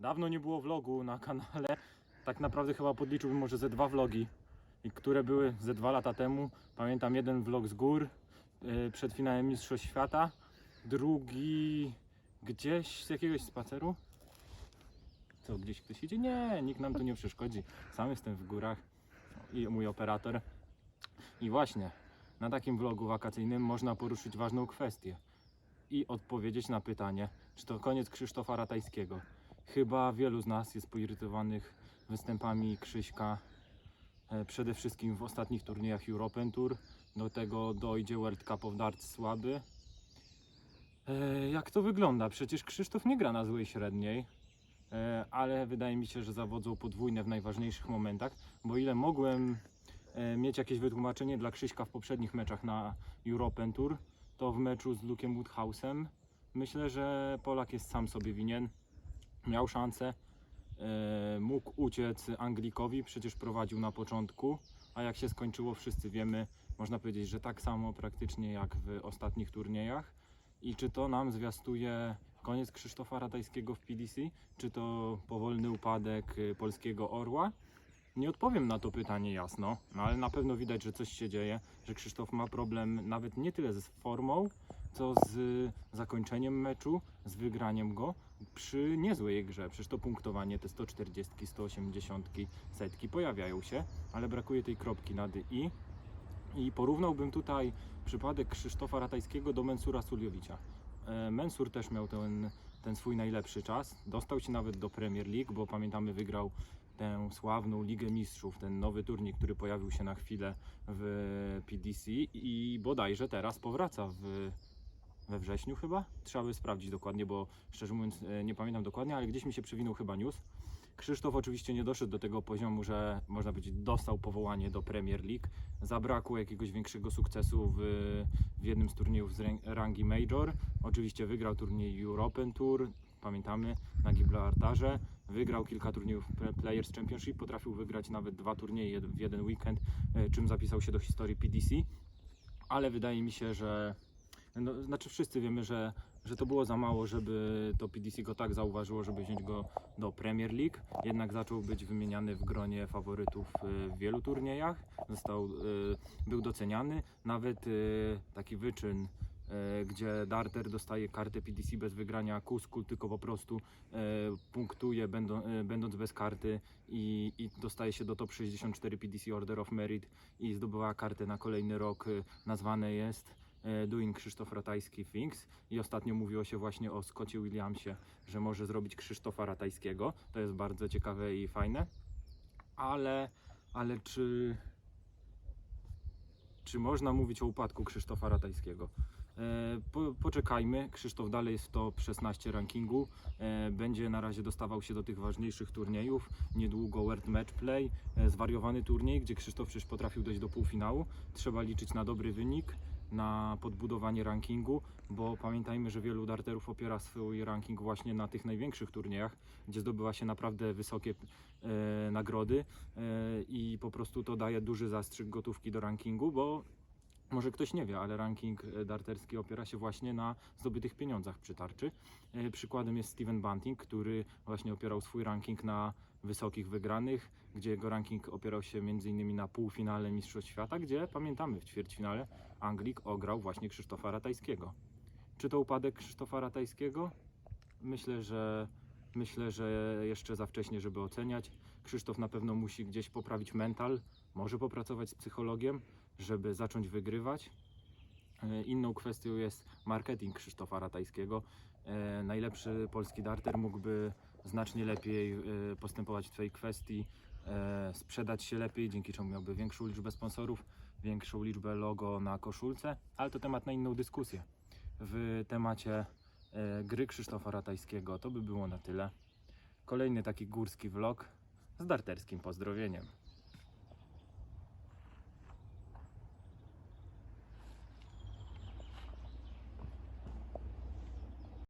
Dawno nie było vlogu na kanale. Tak naprawdę chyba podliczyłbym może ze dwa vlogi, które były ze dwa lata temu. Pamiętam jeden vlog z gór yy, przed finałem Mistrzostw Świata, drugi gdzieś z jakiegoś spaceru. Co, gdzieś ktoś idzie? Nie, nikt nam tu nie przeszkodzi. Sam jestem w górach i mój operator. I właśnie na takim vlogu wakacyjnym można poruszyć ważną kwestię i odpowiedzieć na pytanie, czy to koniec Krzysztofa Ratajskiego. Chyba wielu z nas jest poirytowanych występami Krzyśka, e, przede wszystkim w ostatnich turniejach European Tour. Do tego dojdzie World Cup of Darts słaby. E, Jak to wygląda? Przecież Krzysztof nie gra na złej średniej, e, ale wydaje mi się, że zawodzą podwójne w najważniejszych momentach, bo ile mogłem mieć jakieś wytłumaczenie dla Krzyśka w poprzednich meczach na European Tour, to w meczu z Luke'em Woodhouse'em myślę, że Polak jest sam sobie winien. Miał szansę, e, mógł uciec Anglikowi, przecież prowadził na początku, a jak się skończyło wszyscy wiemy, można powiedzieć, że tak samo praktycznie jak w ostatnich turniejach. I czy to nam zwiastuje koniec Krzysztofa Ratajskiego w PDC, czy to powolny upadek y, polskiego orła? Nie odpowiem na to pytanie jasno, no ale na pewno widać, że coś się dzieje, że Krzysztof ma problem nawet nie tyle z formą, co z zakończeniem meczu, z wygraniem go przy niezłej grze. Przecież to punktowanie, te 140, 180, setki pojawiają się, ale brakuje tej kropki nad i. I porównałbym tutaj przypadek Krzysztofa Ratajskiego do Mensura Suljowicza. E, Mensur też miał ten, ten swój najlepszy czas. Dostał się nawet do Premier League, bo pamiętamy wygrał tę sławną Ligę Mistrzów, ten nowy turniej, który pojawił się na chwilę w PDC i bodajże teraz powraca w, we wrześniu chyba. Trzeba by sprawdzić dokładnie, bo szczerze mówiąc e, nie pamiętam dokładnie, ale gdzieś mi się przewinął chyba news. Krzysztof oczywiście nie doszedł do tego poziomu, że można powiedzieć dostał powołanie do Premier League. Zabrakło jakiegoś większego sukcesu w, w jednym z turniejów z rang- rangi Major. Oczywiście wygrał turniej European Tour, pamiętamy, na Gibraltarze. Wygrał kilka turniejów Players Championship, potrafił wygrać nawet dwa turnieje w jeden weekend, e, czym zapisał się do historii PDC. Ale wydaje mi się, że no, znaczy wszyscy wiemy, że, że to było za mało, żeby to PDC go tak zauważyło, żeby wziąć go do Premier League. Jednak zaczął być wymieniany w gronie faworytów y, w wielu turniejach. Został, y, był doceniany. Nawet y, taki wyczyn, gdzie Darter dostaje kartę PDC bez wygrania Kusku, tylko po prostu punktuje będą, będąc bez karty i, i dostaje się do top 64 PDC Order of Merit i zdobyła kartę na kolejny rok. Nazwane jest e, Doing Krzysztof Ratajski Things i ostatnio mówiło się właśnie o Scottie Williamsie, że może zrobić Krzysztofa Ratajskiego. To jest bardzo ciekawe i fajne. Ale, ale czy, czy można mówić o upadku Krzysztofa Ratajskiego? E, Po, poczekajmy, Krzysztof dalej jest w top 16 rankingu, e, będzie na razie dostawał się do tych ważniejszych turniejów, niedługo World Match Play, e, zwariowany turniej, gdzie Krzysztof przecież potrafił dojść do półfinału, trzeba liczyć na dobry wynik, na podbudowanie rankingu, bo pamiętajmy, że wielu darterów opiera swój ranking właśnie na tych największych turniejach, gdzie zdobywa się naprawdę wysokie e, nagrody e, i po prostu to daje duży zastrzyk gotówki do rankingu, bo może ktoś nie wie, ale ranking e, darterski opiera się właśnie na zdobytych pieniądzach przy tarczy. E, Przykładem jest Steven Bunting, który właśnie opierał swój ranking na wysokich wygranych, gdzie jego ranking opierał się m.in. na półfinale Mistrzostw Świata, gdzie pamiętamy w ćwierćfinale Anglik ograł właśnie Krzysztofa Ratajskiego. Czy to upadek Krzysztofa Ratajskiego? Myślę, że myślę, że jeszcze za wcześnie, żeby oceniać. Krzysztof na pewno musi gdzieś poprawić mental, może popracować z psychologiem, żeby zacząć wygrywać. E, Inną kwestią jest marketing Krzysztofa Ratajskiego. E, Najlepszy polski darter mógłby znacznie lepiej e, postępować w tej kwestii, sprzedać się lepiej, dzięki czemu miałby większą liczbę sponsorów, większą liczbę logo na koszulce, ale to temat na inną dyskusję. W temacie gry Krzysztofa Ratajskiego to by było na tyle. Kolejny taki górski vlog z darterskim pozdrowieniem.